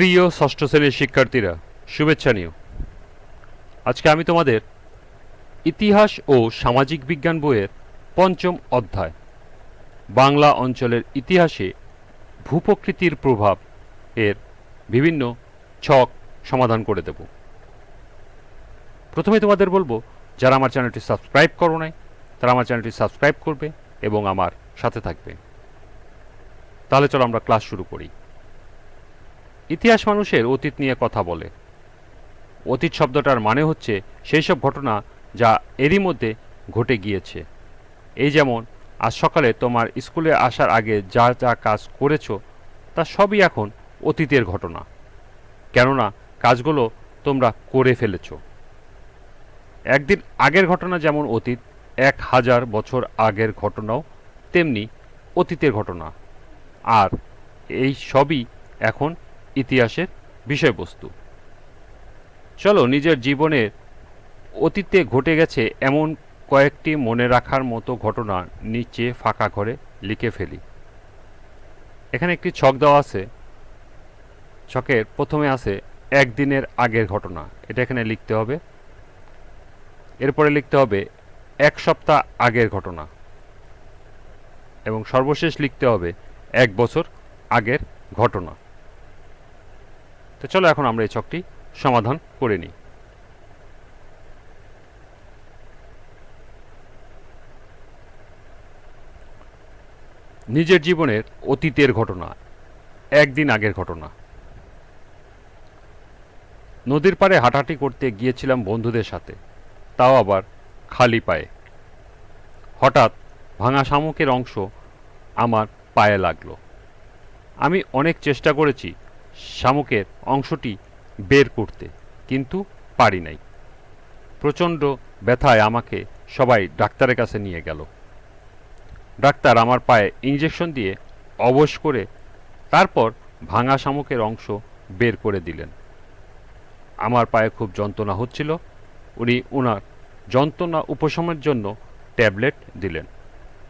প্রিয় ষষ্ঠ শ্রেণির শিক্ষার্থীরা, শুভেচ্ছা নিও। আজকে আমি তোমাদের ইতিহাস ও সামাজিক বিজ্ঞান বইয়ের পঞ্চম অধ্যায়, বাংলা অঞ্চলের ইতিহাসে ভূপ্রকৃতির প্রভাব এর বিভিন্ন ছক সমাধান করে দেব। প্রথমে তোমাদের বলব, যারা আমার চ্যানেলটি সাবস্ক্রাইব করো নাই, তারা আমার চ্যানেলটি সাবস্ক্রাইব করবে এবং আমার সাথে থাকবে। তাহলে চলো আমরা ক্লাস শুরু করি। ইতিহাস মানুষের অতীত নিয়ে কথা বলে। অতীত শব্দটার মানে হচ্ছে সেই সব ঘটনা যা এরই মধ্যে ঘটে গিয়েছে। এই যেমন, আজ সকালে তোমার স্কুলে আসার আগে যা যা কাজ করেছ, তা সবই এখন অতীতের ঘটনা। কেননা, কাজগুলো তোমরা করে ফেলেছো। একদিন আগের ঘটনা যেমন অতীত, এক হাজার বছর আগের ঘটনাও তেমনি অতীতের ঘটনা। আর এই সবই এখন ইতিহাসের বিষয়বস্তু। চলো নিজের জীবনের অতীতে ঘটে গেছে এমন কয়েকটি মনে রাখার মতো ঘটনা নিচে ফাঁকা ঘরে লিখে ফেলি। এখানে একটি ছক দেওয়া আছে। ছকের প্রথমে আছে একদিনের আগের ঘটনা। এটা এখানে লিখতে হবে। এরপরে লিখতে হবে এক সপ্তাহ আগের ঘটনা। এবং সর্বশেষ লিখতে হবে এক বছর আগের ঘটনা। তো চলো এখন আমরা এই ছকটি সমাধান করে নিই। নিজের জীবনের অতীতের ঘটনা, একদিন আগের ঘটনা। নদীর পাড়ে হাঁটাহাঁটি করতে গিয়েছিলাম বন্ধুদের সাথে, তাও আবার খালি পায়ে। হঠাৎ ভাঙা শামুকের অংশ আমার পায়ে লাগল। আমি অনেক চেষ্টা করেছি শামুকের অংশটি বের করতে, কিন্তু পারি নাই। প্রচণ্ড ব্যথায় আমাকে সবাই ডাক্তারের কাছে নিয়ে গেল। ডাক্তার আমার পায়ে ইঞ্জেকশন দিয়ে অবশ করে তারপর ভাঙা শামুকের অংশ বের করে দিলেন। আমার পায়ে খুব যন্ত্রণা হচ্ছিল। উনি ওনার যন্ত্রণা উপশমের জন্য ট্যাবলেট দিলেন।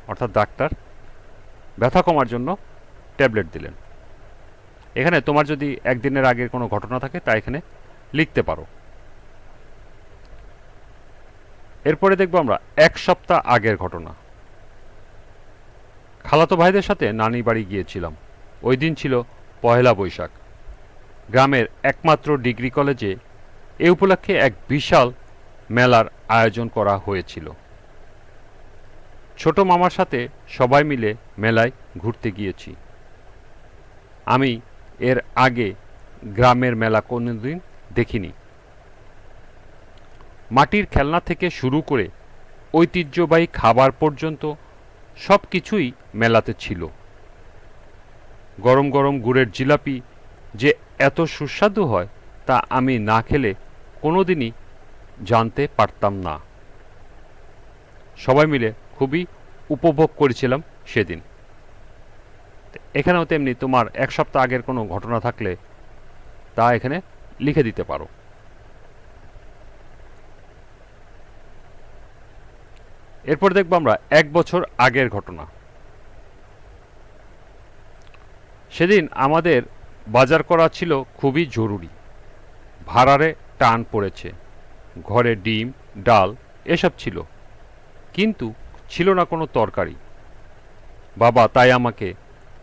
অর্থাৎ ডাক্তার ব্যথা কমার জন্য ট্যাবলেট দিলেন। এখানে তোমার যদি একদিনের আগের কোনো ঘটনা থাকে, তা এখানে লিখতে পারো। এরপরে দেখব আমরা এক সপ্তাহ আগের ঘটনা। খালাতো ভাইদের সাথে নানি বাড়ি গিয়েছিলাম। ওই দিন ছিল পহেলা বৈশাখ। গ্রামের একমাত্র ডিগ্রি কলেজে এ উপলক্ষে এক বিশাল মেলার আয়োজন করা হয়েছিল। ছোট মামার সাথে সবাই মিলে মেলায় ঘুরতে গিয়েছি। আমি এর আগে গ্রামের মেলা কোনোদিন দেখিনি। মাটির খেলনা থেকে শুরু করে ঐতিহ্যবাহী খাবার পর্যন্ত সব কিছুই মেলাতে ছিল। গরম গরম গুড়ের জিলাপি যে এত সুস্বাদু হয় তা আমি না খেলে কোনোদিনই জানতে পারতাম না। সবাই মিলে খুবই উপভোগ করেছিলাম সেদিন। এখানেও তেমনি তোমার এক সপ্তাহ আগের কোনো ঘটনা থাকলে তা এখানে লিখে দিতে পারো। এরপর দেখব আমরা এক বছর আগের ঘটনা। সেদিন আমাদের বাজার করা ছিল খুবই জরুরি। ভাড়ারে টান পড়েছে। ঘরে ডিম, ডাল এসব ছিল। কিন্তু ছিল না কোনো তরকারি। বাবা তাই আমাকে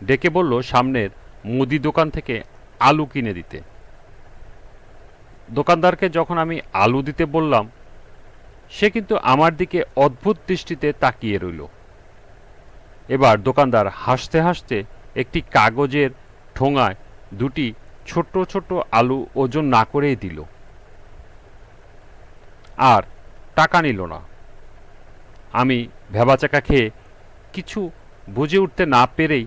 ডেকে বলল, সামনের মুদি দোকান থেকে আলু কিনে দিতে। দোকানদারকে যখন আমি আলু দিতে বললাম, সে কিন্তু আমার দিকে অদ্ভুত দৃষ্টিতে তাকিয়ে রইল। এবার দোকানদার হাসতে হাসতে একটি কাগজের ঠোঙায় দুটি ছোট ছোট আলু ওজন না করেই দিল। আর টাকা নিল না। আমি ভেবাচাকা খেয়ে কিছু বুঝে উঠতে না পেরেই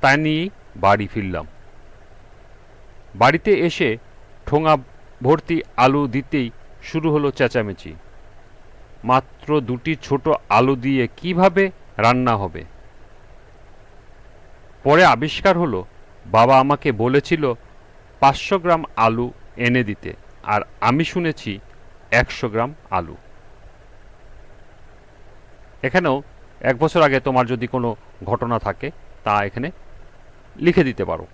তা নিয়েই বাড়ি ফিরলাম। বাড়িতে এসে ঠোঙা ভর্তি আলু দিতেই শুরু হলো চেঁচামেচি। মাত্র দুটি ছোট আলু দিয়ে কীভাবে রান্না হবে? পরে আবিষ্কার হলো, বাবা আমাকে বলেছিল, পাঁচশো গ্রাম আলু এনে দিতে, আর আমি শুনেছি একশো গ্রাম আলু। এখানেও এক বছর আগে তোমার যদি কোনো ঘটনা থাকে, তা এখানে লিখে দিতে পারো।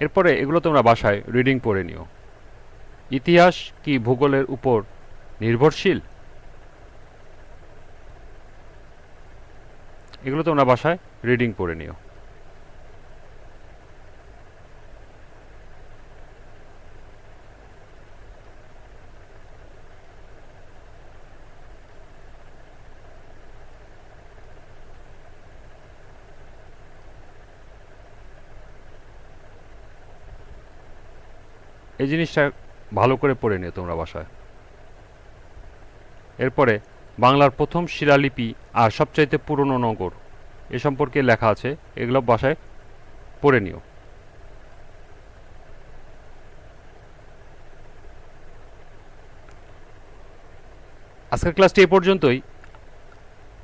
এরপরে এগুলো তোমরা বাসায় রিডিং পড়ে নিও। ইতিহাস কি ভূগোলের উপর নির্ভরশীল? এগুলো তোমরা বাসায় রিডিং পড়ে নিও। এই জিনিসটা ভালো করে পড়ে নিও তোমরা বাসায়। এরপরে বাংলার প্রথম শিলালিপি আর সবচাইতে পুরনো নগর, এ সম্পর্কে লেখা আছে, এগুলো বাসায় পড়ে নিও। আজকের ক্লাসটি এ পর্যন্তই।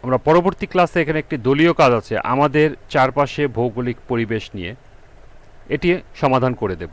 আমরা পরবর্তী ক্লাসে এখানে একটি দলীয় কাজ আছে, আমাদের চারপাশে ভৌগোলিক পরিবেশ নিয়ে। এটি সমাধান করে দেব।